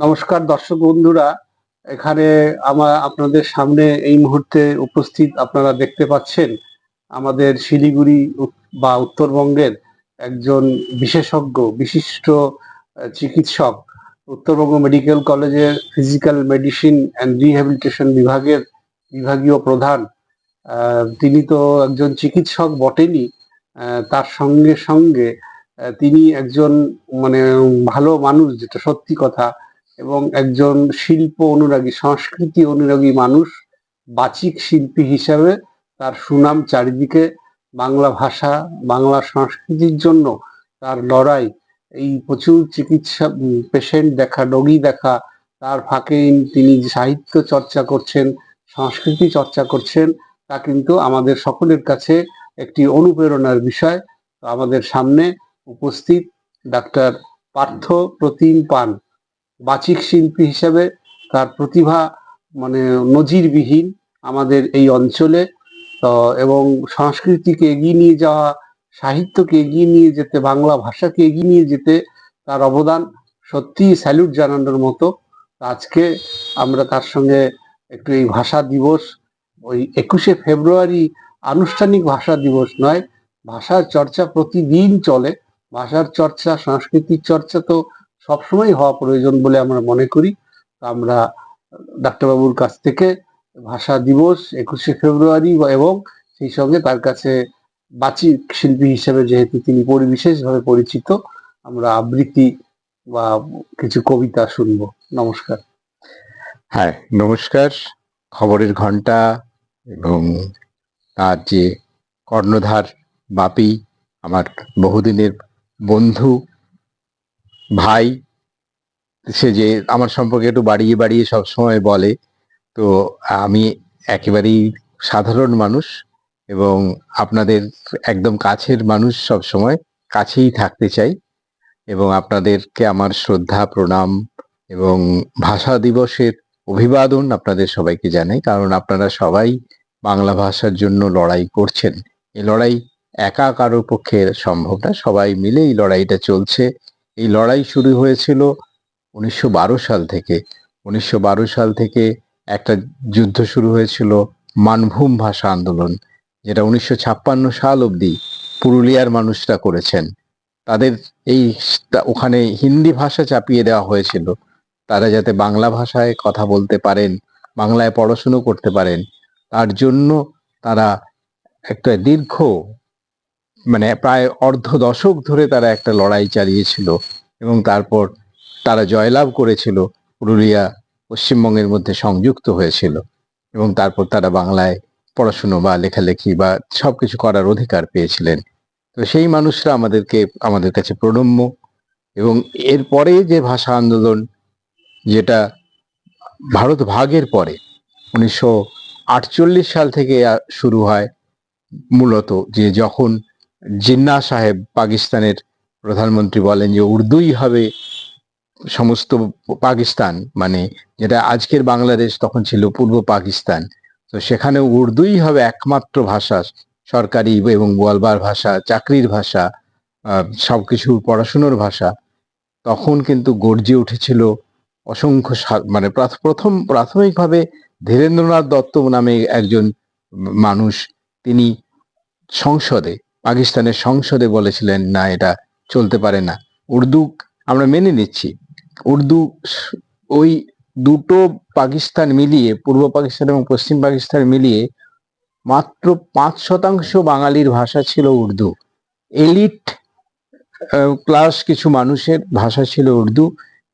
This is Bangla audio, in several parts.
নমস্কার দর্শক বন্ধুরা। এখানে আমার আপনাদের সামনে এই মুহূর্তে উপস্থিত আপনারা দেখতে পাচ্ছেন আমাদের শিলিগুড়ি বা উত্তরবঙ্গের একজন বিশেষজ্ঞ, বিশিষ্ট চিকিৎসক, উত্তরবঙ্গ মেডিকেল কলেজের ফিজিক্যাল মেডিসিন অ্যান্ড রিহ্যাবিলিটেশন বিভাগের বিভাগীয় প্রধান। তিনি তো একজন চিকিৎসক বটেনি। তার সঙ্গে সঙ্গে তিনি একজন মানে ভালো মানুষ, যেটা সত্যি কথা। এবং একজন শিল্প অনুরাগী, সংস্কৃতি অনুরাগী মানুষ, বাচিক শিল্পী হিসাবে তার সুনাম চারিদিকে বাংলা ভাষা, বাংলা সংস্কৃতির জন্য তার লড়াই, এই প্রচুর চিকিৎসা পেশেন্ট দেখা, রোগী দেখা, তার ফাঁকে তিনি সাহিত্য চর্চা করছেন, সংস্কৃতি চর্চা করছেন, তা কিন্তু আমাদের সকলের কাছে একটি অনুপ্রেরণার বিষয়। আমাদের সামনে উপস্থিত ডাক্তার পার্থ প্রতিম পান। বাচিক শিল্পী হিসেবে তার প্রতিভা মানে নজিরবিহীন আমাদের এই অঞ্চলে। এবং সংস্কৃতিকে এগিয়ে নিয়ে যাওয়া, সাহিত্যকে এগিয়ে নিয়ে যেতে, বাংলা ভাষাকে এগিয়ে নিয়ে যেতে তার অবদান সত্যি স্যালুট জানানোর মতো। আজকে আমরা তার সঙ্গে একটু এই ভাষা দিবস, ওই একুশে ফেব্রুয়ারি আনুষ্ঠানিক ভাষা দিবস নয়, ভাষার চর্চা প্রতিদিন চলে। ভাষার চর্চা, সংস্কৃতির চর্চা তো সবসময় হওয়া প্রয়োজন বলে আমরা মনে করি। আমরা ডাক্তারবাবুর কাছ থেকে ভাষা দিবস, একুশে ফেব্রুয়ারি এবং সেই সঙ্গে তার কাছে বাচিক শিল্পী হিসেবে যেহেতু তিনি পরিবিশেষভাবে পরিচিত, আমরা আবৃত্তি বা কিছু কবিতা শুনব। নমস্কার। হ্যাঁ নমস্কার। খবরের ঘণ্টা এবং তার যে কর্ণধার বাপি, আমার বহুদিনের বন্ধু ভাই, সে যে আমার সম্পর্কে একটু বাড়িয়ে বাড়িয়ে সব সময় বলে, তো আমি একেবারেই সাধারণ মানুষ এবং আপনাদের একদম কাছের মানুষ সব সময়, কাছেই থাকতে চাই এবং আপনাদেরকে আমার শ্রদ্ধা, প্রণাম এবং ভাষা দিবসের অভিবাদন আপনাদের সবাইকে জানাই, কারণ আপনারা সবাই বাংলা ভাষার জন্য লড়াই করছেন। এই লড়াই একা কারোর পক্ষে সম্ভব না, সবাই মিলে এই লড়াইটা চলছে। এই লড়াই শুরু হয়েছিল উনিশশো বারো সাল থেকে। উনিশশো বারো সাল থেকে একটা যুদ্ধ শুরু হয়েছিল মানভূম ভাষা আন্দোলন, যেটা উনিশশো ছাপ্পান্ন সাল অবধি পুরুলিয়ার মানুষরা করেছেন। তাদের এই ওখানে হিন্দি ভাষা চাপিয়ে দেওয়া হয়েছিল। তারা যাতে বাংলা ভাষায় কথা বলতে পারেন, বাংলায় পড়াশুনো করতে পারেন, তার জন্য তারা একটা দীর্ঘ মানে প্রায় অর্ধ দশক ধরে তারা একটা লড়াই চালিয়েছিল এবং তারপর তারা জয়লাভ করেছিল। পুরুলিয়া পশ্চিমবঙ্গের মধ্যে সংযুক্ত হয়েছিল এবং তারপর তারা বাংলায় পড়াশুনো বা লেখালেখি বা সবকিছু করার অধিকার পেয়েছিলেন। তো সেই মানুষরা আমাদেরকে, আমাদের কাছে প্রণম্য এবং এরপরে যে ভাষা আন্দোলন যেটা ভারত ভাগের পরে উনিশশো আটচল্লিশ সাল থেকে শুরু হয় মূলত যে যখন জিন্না সাহেব পাকিস্তানের প্রধানমন্ত্রী বলেন যে উর্দুই হবে সমস্ত পাকিস্তান মানে যেটা আজকের বাংলাদেশ তখন ছিল পূর্ব পাকিস্তান। তো সেখানে উর্দুই হবে একমাত্র ভাষা, সরকারি এবং বলবার ভাষা, চাকরির ভাষা সবকিছু পড়াশুনোর ভাষা। তখন কিন্তু গর্জে উঠেছিল অসংখ্য মানে প্রাথ- প্রথম, প্রাথমিকভাবে ধীরেন্দ্রনাথ দত্ত নামে একজন মানুষ, তিনি সংসদে পাকিস্তানের সংসদে বলেছিলেন, না, এটা চলতে পারে না। উর্দু আমরা মেনে নিচ্ছি। উর্দু ওই দুটো পাকিস্তান মিলিয়ে, পূর্ব পাকিস্তান এবং পশ্চিম পাকিস্তান মিলিয়ে মাত্র পাঁচ শতাংশ বাঙালির ভাষা ছিল উর্দু। এলিট ক্লাস কিছু মানুষের ভাষা ছিল উর্দু,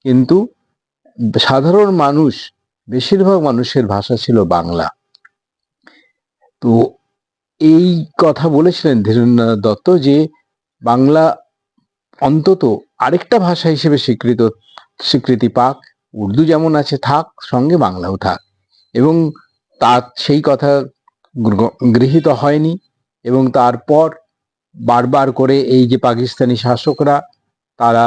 কিন্তু সাধারণ মানুষ, বেশিরভাগ মানুষের ভাষা ছিল বাংলা। তো এই কথা বলেছিলেন ধীরেন্দ্রনাথ দত্ত যে বাংলা অন্তত আরেকটা ভাষা হিসেবে স্বীকৃত, স্বীকৃতি পাক, উর্দু যেমন আছে থাক, সঙ্গে বাংলাও থাক। এবং তার সেই কথা গৃহীত হয়নি এবং তারপর বারবার করে এই যে পাকিস্তানি শাসকরা, তারা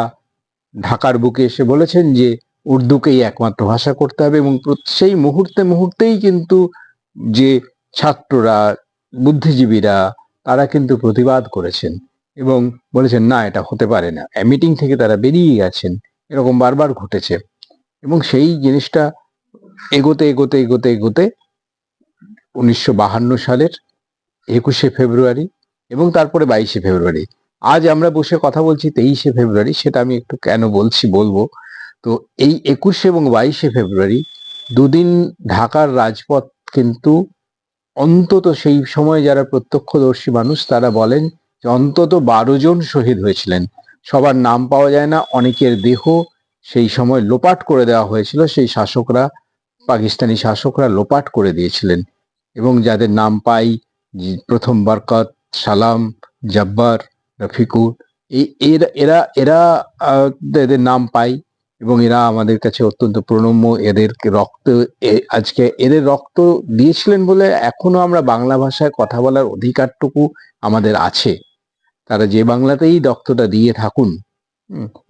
ঢাকার বুকে এসে বলেছেন যে উর্দুকেই একমাত্র ভাষা করতে হবে এবং সেই মুহূর্তে মুহূর্তেই কিন্তু যে ছাত্ররা বুদ্ধিজীবীরা, তারা কিন্তু প্রতিবাদ করেছেন এবং বলেছেন, না, এটা হতে পারে না। মিটিং থেকে তারা বেরিয়ে গেছেন। এরকম বারবার ঘটেছে। এবং সেই জিনিসটা এগোতে এগোতে এগোতে এগোতে উনিশশো বাহান্ন সালের একুশে ফেব্রুয়ারি এবং তারপরে বাইশে ফেব্রুয়ারি। আজ আমরা বসে কথা বলছি তেইশে ফেব্রুয়ারি, সেটা আমি একটু কেন বলছি বলব। তো এই একুশে এবং বাইশে ফেব্রুয়ারি দুদিন ঢাকার রাজপথ কিন্তু অন্তত সেই সময় যারা প্রত্যক্ষদর্শী মানুষ, তারা বলেন যে অন্তত বারো জন শহীদ হয়েছিলেন। সবার নাম পাওয়া যায় না, অনেকের দেহ সেই সময় লোপাট করে দেওয়া হয়েছিল, সেই শাসকরা, পাকিস্তানি শাসকরা লোপাট করে দিয়েছিলেন। এবং যাদের নাম পাই প্রথম বরকত, সালাম, জব্বার রফিকুর এরা এরা এরা এদের নাম পাই এবং এরা আমাদের কাছে অত্যন্ত প্রণম্য। এদের রক্ত আজকে এদের রক্ত দিয়েছিলেন বলে এখনও আমরা বাংলা ভাষায় কথা বলার অধিকারটুকু আমাদের আছে। তারা যে বাংলাতেই রক্তটা দিয়ে থাকুন।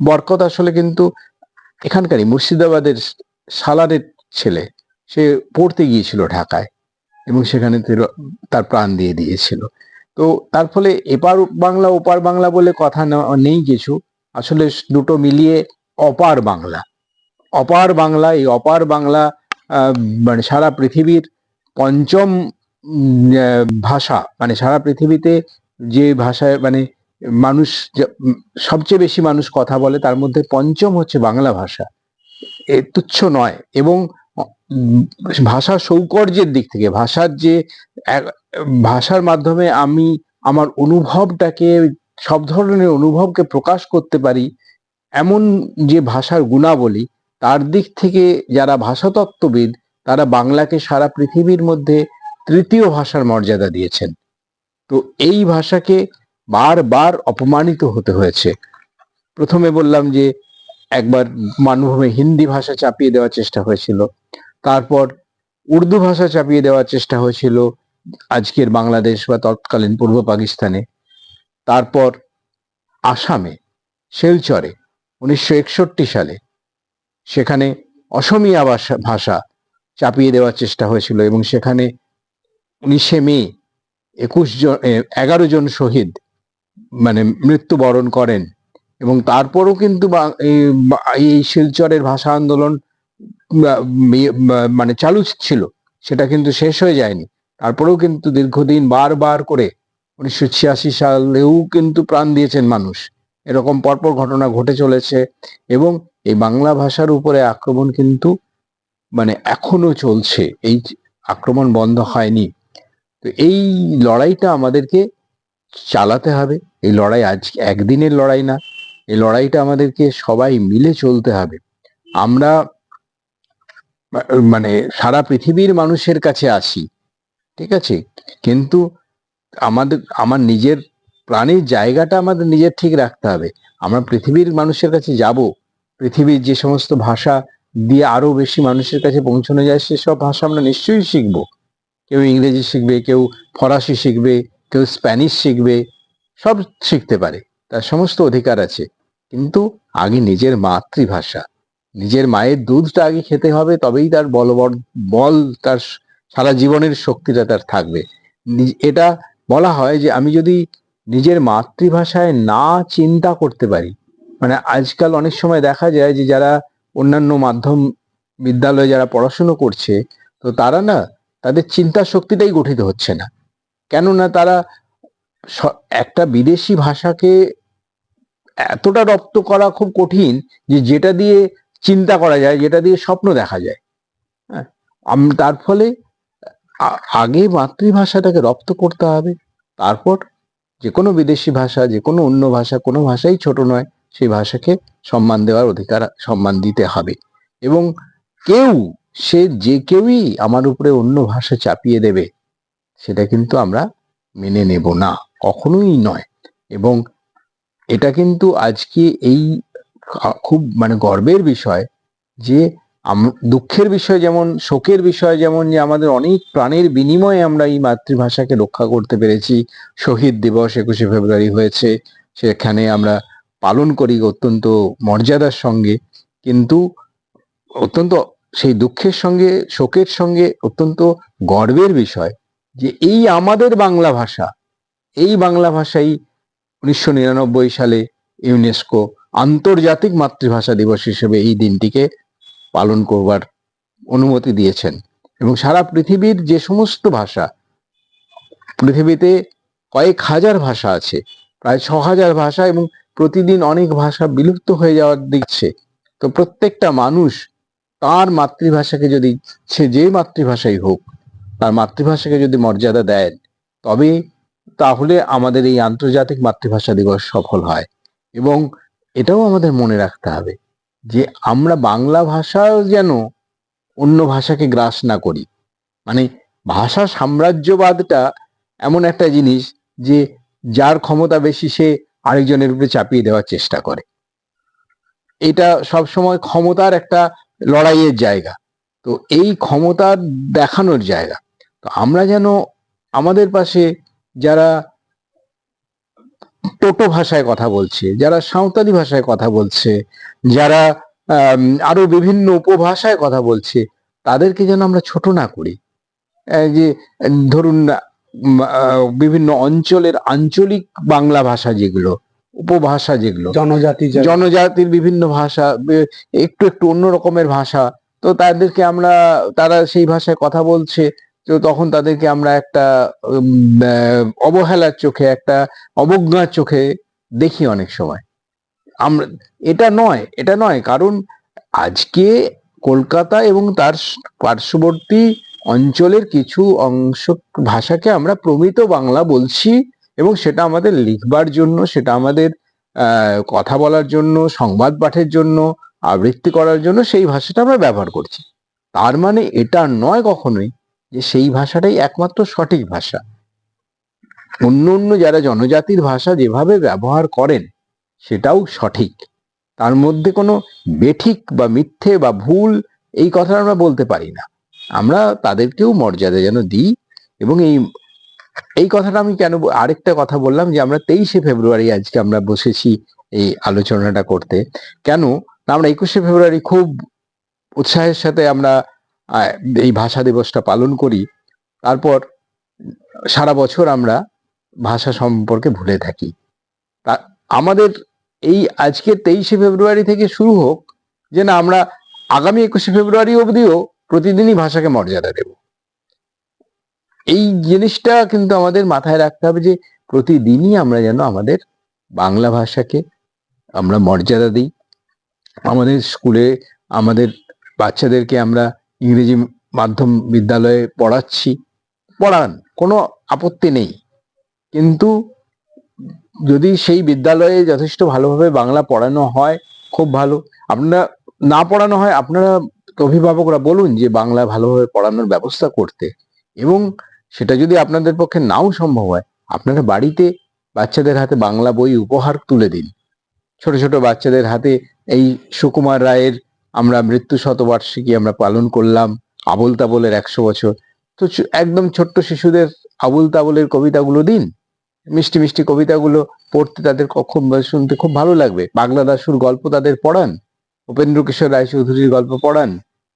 বরকত আসলে কিন্তু এখানকারই মুর্শিদাবাদের সালারের ছেলে। সে পড়তে গিয়েছিল ঢাকায় এবং সেখানে তার প্রাণ দিয়ে দিয়েছিল। তো তার ফলে এপার বাংলা, ওপার বাংলা বলে কথা নেই কিছু। আসলে দুটো মিলিয়ে অপার বাংলা। অপার বাংলা, এই অপার বাংলা মানে সারা পৃথিবীর পঞ্চম ভাষা মানে সারা পৃথিবীতে যে ভাষায় মানে মানুষ সবচেয়ে বেশি মানুষ কথা বলে, তার মধ্যে পঞ্চম হচ্ছে বাংলা ভাষা। এ তুচ্ছ নয়, এবং ভাষা সৌকর্যের দিক থেকে, ভাষার যে ভাষার মাধ্যমে আমি আমার অনুভবটাকে, সব ধরনের অনুভবকে প্রকাশ করতে পারি এমন যে ভাষার গুণাবলী, তার দিক থেকে যারা ভাষাতত্ত্ববিদ, তারা বাংলাকে সারা পৃথিবীর মধ্যে তৃতীয় ভাষার মর্যাদা দিয়েছেন। তো এই ভাষাকে বারবার অপমানিত হতে হয়েছে। প্রথমে বললাম যে, একবার মানভূমে হিন্দি ভাষা চাপিয়ে দেওয়ার চেষ্টা হয়েছিল, তারপর উর্দু ভাষা চাপিয়ে দেওয়ার চেষ্টা হয়েছিল, আজকের বাংলাদেশ বা তৎকালীন পূর্ব পাকিস্তানে, তারপর আসামে, শিলচরে উনিশশো একষট্টি সালে সেখানে অসমিয়া ভাষা ভাষা চাপিয়ে দেওয়ার চেষ্টা হয়েছিল এবং সেখানে উনিশে মে একুশ জন এগারো জন শহীদ মানে মৃত্যুবরণ করেন এবং তারপরও কিন্তু এই শিলচরের ভাষা আন্দোলন মানে চালু ছিল, সেটা কিন্তু শেষ হয়ে যায়নি। তারপরেও কিন্তু দীর্ঘদিন বারবার করে উনিশশো ছিয়াশি সালেও কিন্তু প্রাণ দিয়েছেন মানুষ। এরকম পরপর ঘটনা ঘটে চলেছে এবং এই বাংলা ভাষার উপরে আক্রমণ কিন্তু মানে এখনও চলছে। এই আক্রমণ বন্ধ হয়নি। তো এই লড়াইটা আমাদেরকে চালাতে হবে। এই লড়াই আজ একদিনের লড়াই না। এই লড়াইটা আমাদেরকে সবাই মিলে চলতে হবে। আমরা মানে সারা পৃথিবীর মানুষের কাছে আসি ঠিক আছে? কিন্তু আমাদের, আমার নিজের প্রাণের জায়গাটা আমাদের নিজের ঠিক রাখতে হবে। আমরা পৃথিবীর মানুষের কাছে যাব, পৃথিবীর যে সমস্ত ভাষা দিয়ে আরও বেশি মানুষের কাছে পৌঁছানো যায় সেসব ভাষা আমরা নিশ্চয়ই শিখব। কেউ ইংরেজি শিখবে, কেউ ফরাসি শিখবে, কেউ স্প্যানিশ শিখবে, সব শিখতে পারে, তার সমস্ত অধিকার আছে। কিন্তু আগে নিজের মাতৃভাষা, নিজের মায়ের দুধটা আগে খেতে হবে, তবেই তার বলবর বল, তার সারা জীবনের শক্তিটা তার থাকবে। এটা বলা হয় যে আমি যদি নিজের মাতৃভাষায় না চিন্তা করতে পারি। মানে আজকাল অনেক সময় দেখা যায় যে যারা অন্যান্য মাধ্যম বিদ্যালয়ে যারা পড়াশুনো করছে, তো তারা না তাদের চিন্তা শক্তিটাই গঠিত হচ্ছে না। কেননা তারা একটা বিদেশি ভাষাকে এতটা রপ্ত করা খুব কঠিন যে যেটা দিয়ে চিন্তা করা যায়, যেটা দিয়ে স্বপ্ন দেখা যায়। হ্যাঁ তার ফলে আগে মাতৃভাষাটাকে রপ্ত করতে হবে, তারপর যে কোনো বিদেশি ভাষা যে কোনো অন্য ভাষা, কোনো ভাষাই ছোট নয়, সেই ভাষাকে সম্মান দেওয়ার অধিকার, সম্মান দিতে হবে। এবং কেউ, সে যে কেউই আমার উপরে অন্য ভাষা চাপিয়ে দেবে, সেটা কিন্তু আমরা মেনে নেব না, কখনোই নয়। এবং এটা কিন্তু আজকে এই খুব মানে গর্বের বিষয় যে দুঃখের বিষয় যেমন, শোকের বিষয় যেমন যে আমাদের অনেক প্রাণের বিনিময়ে আমরা এই মাতৃভাষাকে রক্ষা করতে পেরেছি। শহীদ দিবস একুশে ফেব্রুয়ারি হয়েছে। সেখানে আমরা পালন করি অত্যন্ত মর্যাদার সঙ্গে। কিন্তু অত্যন্ত সেই দুঃখের সঙ্গে, শোকের সঙ্গে অত্যন্ত গর্বের বিষয় যে এই আমাদের বাংলা ভাষা, এই বাংলা ভাষাই উনিশশো নিরানব্বই সালে ইউনেস্কো আন্তর্জাতিক মাতৃভাষা দিবস হিসেবে এই দিনটিকে পালন করবার অনুমতি দিয়েছেন। এবং সারা পৃথিবীর যে সমস্ত ভাষা, পৃথিবীতে কয়েক হাজার ভাষা আছে, প্রায় ছ হাজার ভাষা এবং প্রতিদিন অনেক ভাষা বিলুপ্ত হয়ে যাওয়ার দিচ্ছে তো প্রত্যেকটা মানুষ তার মাতৃভাষাকে যদি, সে যে মাতৃভাষাই হোক, তার মাতৃভাষাকে যদি মর্যাদা দেন, তবে তাহলে আমাদের এই আন্তর্জাতিক মাতৃভাষা দিবস সফল হয়। এবং এটাও আমাদের মনে রাখতে হবে। যে আমরা বাংলা ভাষাও যেন অন্য ভাষাকে গ্রাস না করি। মানে ভাষা সাম্রাজ্যবাদটা এমন একটা জিনিস যে যার ক্ষমতা বেশি সে আরেকজনের উপরে চাপিয়ে দেওয়ার চেষ্টা করে। এটা সবসময় ক্ষমতার একটা লড়াইয়ের জায়গা। তো এই ক্ষমতার দেখানোর জায়গা। তো আমরা যেন আমাদের পাশে যারা টোটো ভাষায় কথা বলছে যারা সাঁওতালি ভাষায় কথা বলছে যারা আরও বিভিন্ন উপভাষায় কথা বলছে তাদেরকে যেন আমরা ছোট না করি। যে ধরুন বিভিন্ন অঞ্চলের আঞ্চলিক বাংলা ভাষা যেগুলো উপভাষা যেগুলো জনজাতি জনজাতির বিভিন্ন ভাষা একটু একটু অন্য রকমের ভাষা তো তাদেরকে আমরা তারা সেই ভাষায় কথা বলছে তো তখন তাদেরকে আমরা একটা অবহেলার চোখে, একটা অবজ্ঞার চোখে দেখি অনেক সময়। আমরা, এটা নয় এটা নয়, কারণ আজকে কলকাতা এবং তার পার্শ্ববর্তী অঞ্চলের কিছু অংশ ভাষাকে আমরা প্রমিত বাংলা বলছি এবং সেটা আমাদের লিখবার জন্য, সেটা আমাদের কথা বলার জন্য, সংবাদ পাঠের জন্য, আবৃত্তি করার জন্য সেই ভাষাটা আমরা ব্যবহার করছি। তার মানে এটা নয় কখনোই যে সেই ভাষাটাই একমাত্র সঠিক ভাষা। অন্য অন্য যারা জনজাতির ভাষা যেভাবে ব্যবহার করেন, সেটাও সঠিক। তার মধ্যে কোনো বেঠিক বা মিথ্যে বা ভুল এই কথা আমরা বলতে পারি না। আমরা তাদেরকেও মর্যাদা যেন দিই এবং এই এই কথাটা আমি কেন আরেকটা কথা বললাম যে আমরা তেইশে ফেব্রুয়ারি আজকে আমরা বসেছি এই আলোচনাটা করতে। কেন? আমরা একুশে ফেব্রুয়ারি খুব উৎসাহের সাথে আমরা এই ভাষা দিবসটা পালন করি। তারপর সারা বছর আমরা ভাষা সম্পর্কে ভুলে থাকি। তা, আমাদের এই আজকে তেইশে ফেব্রুয়ারি থেকে শুরু হোক, যে না, আমরা আগামী একুশে ফেব্রুয়ারি অবধিও প্রতিদিনই ভাষাকে মর্যাদা দেব। এই জিনিসটা কিন্তু আমাদের মাথায় রাখতে হবে যে, প্রতিদিনই আমরা যেন আমাদের বাংলা ভাষাকে আমরা মর্যাদা দিই। আমাদের স্কুলে আমাদের বাচ্চাদেরকে আমরা ইংরেজি মাধ্যম বিদ্যালয়ে পড়াচ্ছি। পড়ান, কোনো আপত্তি নেই। কিন্তু যদি সেই বিদ্যালয়ে যথেষ্ট ভালোভাবে বাংলা পড়ানো হয়, খুব ভালো। আপনারা, না পড়ানো হয়, আপনারা অভিভাবকরা বলুন যে বাংলা ভালোভাবে পড়ানোর ব্যবস্থা করতে। এবং সেটা যদি আপনাদের পক্ষে নাও সম্ভব হয়, আপনারা বাড়িতে বাচ্চাদের হাতে বাংলা বই উপহার তুলে দিন। ছোট ছোট বাচ্চাদের হাতে এই সুকুমার রায়ের আমরা মৃত্যু শতবার্ষিকী আমরা পালন করলাম আবুল তাবলের একশো বছর। তো একদম ছোট্ট শিশুদের আবুল তাবলের কবিতাগুলো দিন। মিষ্টি মিষ্টি কবিতাগুলো পড়তে তাদের কখন শুনতে খুব ভালো লাগবে। বাংলা দাসুর গল্প তাদের পড়ান উপেন্দ্র কিশোর রায়চৌধুরীর গল্প পড়ান,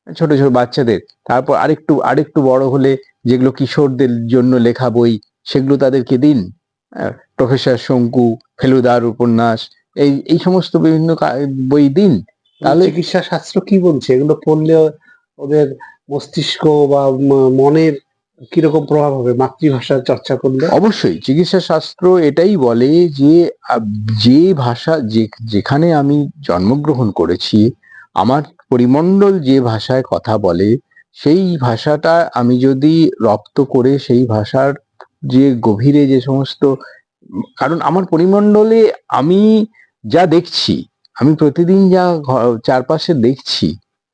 ছোট ছোট বাচ্চাদের। তারপর আরেকটু আরেকটু বড় হলে যেগুলো কিশোরদের জন্য লেখা বই, সেগুলো তাদেরকে দিন। প্রফেসর শঙ্কু, ফেলুদার উপন্যাস, এই এই সমস্ত বিভিন্ন বই দিন। তাহলে চিকিৎসা শাস্ত্র কি বলছে? এগুলো পড়লে ওদের মস্তিষ্ক বা মনের কীরকম প্রভাব হবে? মাতৃভাষা চর্চা করলে? অবশ্যই। চিকিৎসা শাস্ত্র এটাই বলে যে যে ভাষা যে, যেখানে আমি জন্মগ্রহণ করেছি, আমার পরিমণ্ডল যে ভাষায় কথা বলে, সেই ভাষাটা আমি যদি রপ্ত করে, সেই ভাষার যে গভীরে যে সমস্ত, কারণ আমার পরিমণ্ডলে আমি যা দেখছি আমি প্রতিদিন যা চারপাশে দেখছি,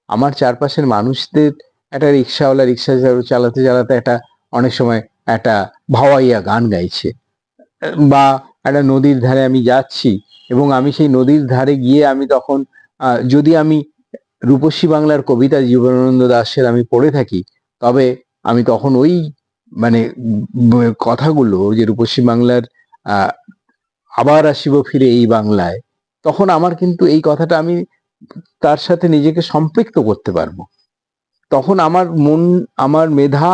আমার চারপাশের মানুষদের একটা রিক্সাওয়ালা রিক্সা চালাতে চালাতে একটা অনেক সময় একটা ভাওয়াইয়া গান গাইছে। বা একটা নদীর ধারে আমি যাচ্ছি এবং আমি সেই নদীর ধারে গিয়ে আমি তখন যদি আমি রূপসী বাংলার কবিতা জীবনানন্দ দাশের আমি পড়ে থাকি, তবে আমি তখন ওই মানে কথাগুলো যে রূপসী বাংলার আবার আসিব ফিরে এই বাংলায় তখন আমার কিন্তু এই কথাটা আমি তার সাথে নিজেকে সম্পৃক্ত করতে পারব। তখন আমার মন, আমার মেধা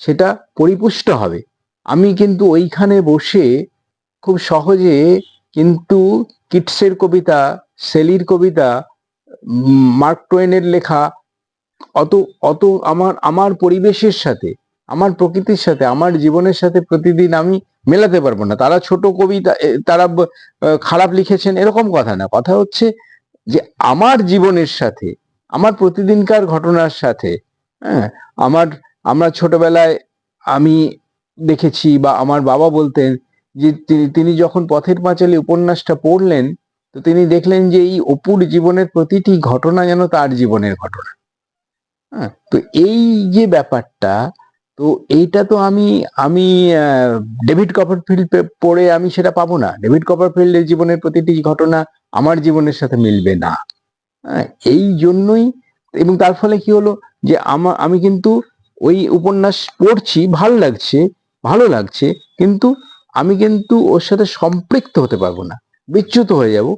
সেটা পরিপুষ্ট হবে। আমি কিন্তু ওইখানে বসে খুব সহজে কিন্তু কিটসের কবিতা, সেলির কবিতা মার্ক টোয়েনের লেখা, অত অত আমার আমার পরিবেশের সাথে আমার প্রকৃতির সাথে, আমার জীবনের সাথে প্রতিদিন আমি মেলাতে পারব না। তারা ছোট কবিতা তারা খারাপ লিখেছেন, এরকম কথা না। কথা হচ্ছে যে, আমার জীবনের সাথে, আমার প্রতিদিনকার ঘটনার সাথে হ্যাঁ আমার, আমরা ছোটবেলায় আমি দেখেছি বা আমার বাবা বলতেন যে তিনি যখন পথের পাঁচালী উপন্যাসটা পড়লেন, তো তিনি দেখলেন যে, এই অপুর জীবনের প্রতিটি ঘটনা যেন তার জীবনের ঘটনা। হ্যাঁ তো এই যে ব্যাপারটা তো এইটা তো আমি আমি ডেভিড কপারফিল্ড পড়ে আমি সেটা পাবো না। ডেভিড কপারফিল্ডের জীবনের প্রতিটি ঘটনা আমার জীবনের সাথে মিলবে না। হ্যাঁ, এই জন্যই এবং তার ফলে কি হলো যে আমার আমি কিন্তু ওই উপন্যাস পড়ছি ভালো লাগছে ভালো লাগছে কিন্তু আমি কিন্তু ওর সাথে সম্পৃক্ত হতে পারব না। বিচ্যুত হয়ে যাব।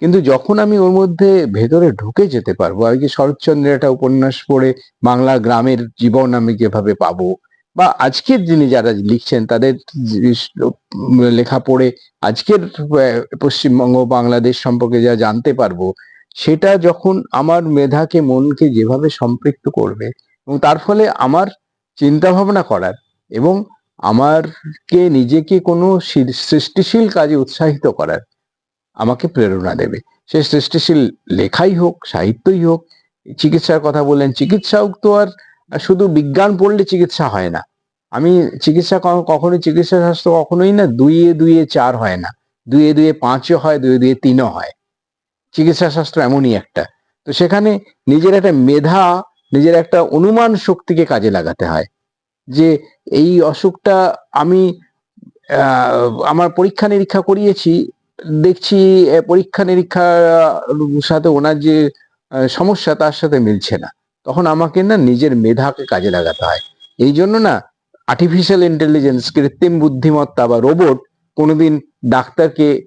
কিন্তু যখন আমি ওর মধ্যে ভেতরে ঢুকে যেতে পারব, আর কি শরৎচন্দ্রের একটা উপন্যাস পড়ে বাংলা গ্রামের জীবন আমি কীভাবে পাবো, বা আজকের যিনি যারা লিখছেন, তাদের লেখা পড়ে, আজকের পশ্চিমবঙ্গ, বাংলাদেশ সম্পর্কে যা জানতে পারব, সেটা যখন আমার মেধাকে মনকে যেভাবে সম্পৃক্ত করবে, এবং তার ফলে আমার চিন্তা ভাবনা করার, এবং আমারকে নিজেকে কোনো সৃষ্টিশীল কাজে উৎসাহিত করার আমাকে প্রেরণা দেবে। সে সৃষ্টিশীল লেখাই হোক, সাহিত্যই হোক, চিকিৎসার কথা বললেন, চিকিৎসাও তো আর শুধু বিজ্ঞান পড়লে চিকিৎসা হয় না। আমি চিকিৎসা ক- কখনোই চিকিৎসা শাস্ত্র কখনোই না দুইয়ে দুইয়ে চার হয় না। দুইয়ে দুইয়ে পাঁচও হয়, দুইয়ে দুইয়ে তিনও হয়। চিকিৎসা শাস্ত্র এমনই একটা। তো সেখানে নিজের একটা মেধা, নিজের একটা অনুমান শক্তিকে কাজে লাগাতে হয়। যে এই অসুখটা আমি আমার পরীক্ষা নিরীক্ষা করিয়েছি দেখছি পরীক্ষা নিরীক্ষার সাথে ওনার যে সমস্যা তার সাথে মিলছে না। তখন আমাকে না নিজের মেধাকে কাজে লাগাতে হয়। এই জন্য না আর্টিফিশিয়াল ইন্টেলিজেন্স কৃত্রিম বুদ্ধিমত্তা বা রোবট কোনোদিন ডাক্তারকে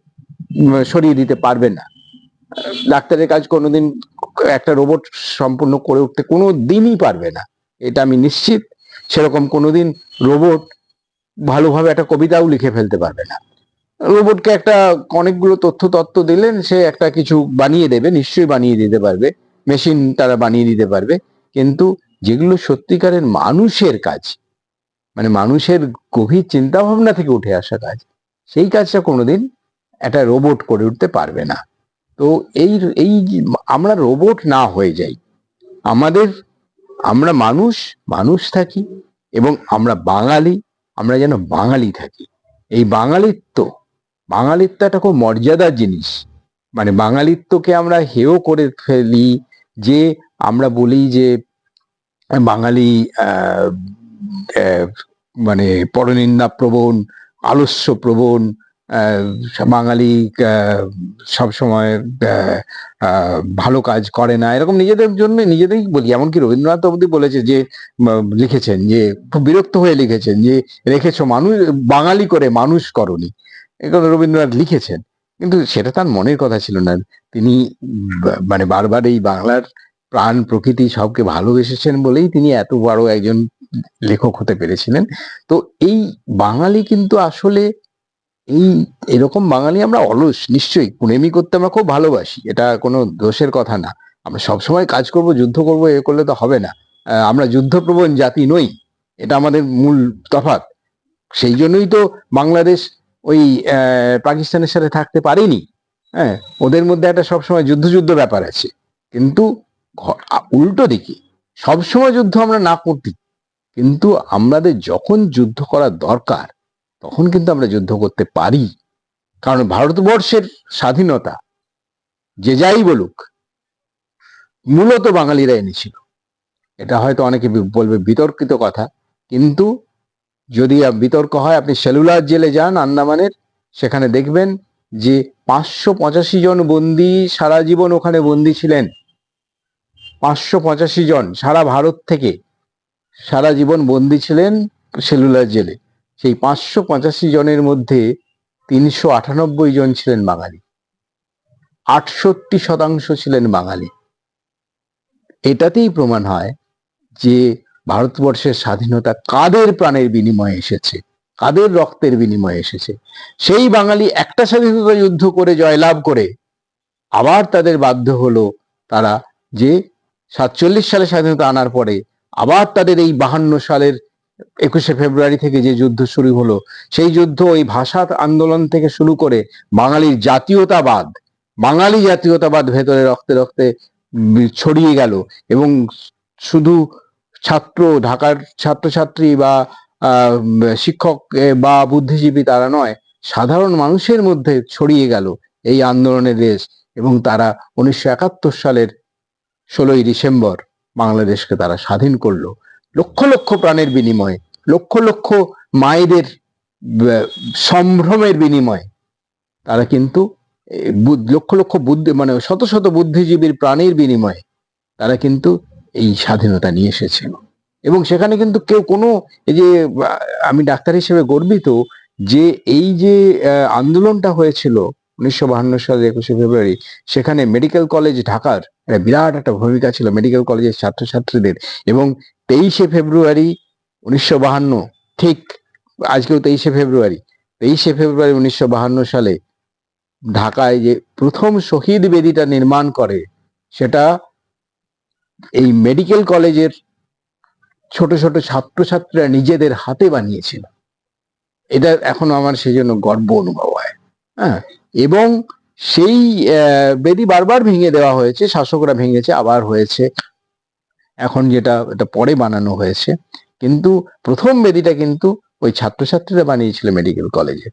সরিয়ে দিতে পারবে না। ডাক্তারের কাজ কোনোদিন একটা রোবট সম্পূর্ণ করে উঠতে কোনো দিনই পারবে না। এটা আমি নিশ্চিত। সেরকম কোনোদিন রোবট ভালোভাবে একটা কবিতাও লিখে ফেলতে পারবে না। রোবটকে একটা অনেকগুলো তথ্য তত্ত্ব দিলেন, সে একটা কিছু বানিয়ে দেবে, নিশ্চয়ই বানিয়ে দিতে পারবে। মেশিন তারা বানিয়ে দিতে পারবে। কিন্তু যেগুলো সত্যিকারের মানুষের কাজ মানে মানুষের গভীর চিন্তা ভাবনা থেকে উঠে আসা কাজ, সেই কাজটা কোনোদিন একটা রোবট করে উঠতে পারবে না। তো এই এই আমরা রোবট না হয়ে যাই। আমাদের, আমরা মানুষ মানুষ থাকি এবং আমরা বাঙালি, আমরা যেন বাঙালি থাকি। এই বাঙালিত্ব বাঙালিত্ব একটা খুব মর্যাদার জিনিস। মানে বাঙালিত্বকে আমরা হেয় করে ফেলি যে আমরা বলি যে বাঙালি মানে পরনিন্দা প্রবণ, আলস্য প্রবণ বাঙালি সবসময় ভালো কাজ করে না। এরকম নিজেদের জন্য নিজেদেরই বলি। এমনকি রবীন্দ্রনাথ অবধি বলেছে যে লিখেছেন যে, খুব বিরক্ত হয়ে লিখেছেন যে, রেখেছো মানুষ, বাঙালি করে মানুষ করনি। এগুলো রবীন্দ্রনাথ লিখেছেন, কিন্তু সেটা তার মনের কথা ছিল না। তিনি মানে বারবার এই বাংলার প্রাণ, প্রকৃতি সবকে ভালোবেসেছেন বলেই তিনি এত বড় একজন লেখক হতে পেরেছিলেন। তো এই বাঙালি কিন্তু আসলে এই, এরকম বাঙালি আমরা অলস, নিশ্চয়ই। কুনেমি করতে আমরা খুব ভালোবাসি, এটা কোনো দোষের কথা না। আমরা সবসময় কাজ করব, যুদ্ধ করব, এ করলে তো হবে না। আমরা যুদ্ধপ্রবণ জাতি নই, এটা আমাদের মূল তফাৎ। সেই জন্যই তো বাংলাদেশ ওই পাকিস্তানের সাথে থাকতে পারেনি। হ্যাঁ ওদের মধ্যে একটা সবসময় যুদ্ধ যুদ্ধ ব্যাপার আছে। কিন্তু উল্টো দিকে, সবসময় যুদ্ধ আমরা না করতে। কিন্তু আমাদের যখন যুদ্ধ করার দরকার, তখন কিন্তু আমরা যুদ্ধ করতে পারি। কারণ ভারতবর্ষের স্বাধীনতা, যে যাই বলুক, মূলত বাঙালিরা এনেছিল। এটা হয়তো অনেকে বলবে বিতর্কিত কথা, কিন্তু যদি বিতর্ক হয়, আপনি সেলুলার জেলে যান, আন্দামানের, সেখানে দেখবেন যে পাঁচশো পঁচাশি জন বন্দি সারা জীবন ওখানে বন্দি ছিলেন। পাঁচশো পঁচাশি জন সারা ভারত থেকে সারা জীবন বন্দি ছিলেন সেলুলার জেলে। সেই পাঁচশো পঁচাশি জনের মধ্যে তিনশো আটানব্বই জন ছিলেন বাঙালি। আটষট্টি শতাংশ ছিলেন বাঙালি। এটাতেই প্রমাণ হয় যে ভারতবর্ষের স্বাধীনতা কাদের প্রাণের বিনিময়ে এসেছে? কাদের রক্তের বিনিময়ে এসেছে? সেই বাঙালি একটা স্বাধীনতা যুদ্ধ করে জয়লাভ করে আবার তাদের বাধ্য হলো তারা যে সাতচল্লিশ সালে স্বাধীনতা আনার পরে আবার তাদের এই বাহান্ন সালের একুশে ফেব্রুয়ারি থেকে যে যুদ্ধ শুরু হলো, সেই যুদ্ধ ওই ভাষা আন্দোলন থেকে শুরু করে বাঙালির জাতীয়তাবাদ, বাঙালি জাতীয়তাবাদ ভেতরে রক্তে রক্তে ছড়িয়ে গেল এবং শুধু ছাত্র, ঢাকার ছাত্রছাত্রী বা শিক্ষক বা বুদ্ধিজীবী তারা নয়। সাধারণ মানুষের মধ্যে ছড়িয়ে গেল এই আন্দোলনের রেশ এবং তারা উনিশশো একাত্তর সালের ষোলোই ডিসেম্বর বাংলাদেশকে তারা স্বাধীন করল। লক্ষ লক্ষ প্রাণের বিনিময়ে, লক্ষ লক্ষ মায়েদের সম্ভ্রমের বিনিময়ে তারা কিন্তু লক্ষ লক্ষ বুদ্ধি মানে শত শত বুদ্ধিজীবীর প্রাণের বিনিময়ে তারা কিন্তু এই স্বাধীনতা নিয়ে এসেছিল। এবং সেখানে কিন্তু কেউ কোনো এই যে, আমি ডাক্তার হিসেবে গর্বিত যে এই যে আন্দোলনটা হয়েছিল উনিশশো বাহান্ন সালের একুশে ফেব্রুয়ারি, সেখানে মেডিকেল কলেজ ঢাকার একটা বিরাট একটা ভূমিকা ছিল মেডিকেল কলেজের ছাত্রছাত্রীদের। এবং তেইশে ফেব্রুয়ারি উনিশশো বাহান্ন, ঠিক আজকেও তেইশে ফেব্রুয়ারি তেইশে ফেব্রুয়ারি উনিশশো বাহান্ন সালে ঢাকায় যে প্রথম শহীদ বেদিটা নির্মাণ করে, সেটা এই মেডিকেল কলেজের ছোট ছোট ছাত্রছাত্রীরা নিজেদের হাতে বানিয়েছিল। এটা এখন আমার সেই জন্য গর্ব অনুভব হয়। হ্যাঁ এবং সেই বেদি বারবার ভেঙে দেওয়া হয়েছে, শাসকরা ভেঙেছে, আবার হয়েছে। এখন যেটা, এটা পরে বানানো হয়েছে। কিন্তু প্রথম বেদিটা কিন্তু ওই ছাত্রছাত্রীরা বানিয়েছিল মেডিকেল কলেজে।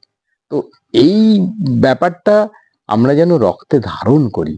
তো এই ব্যাপারটা আমরা যেন রক্তে ধারণ করি।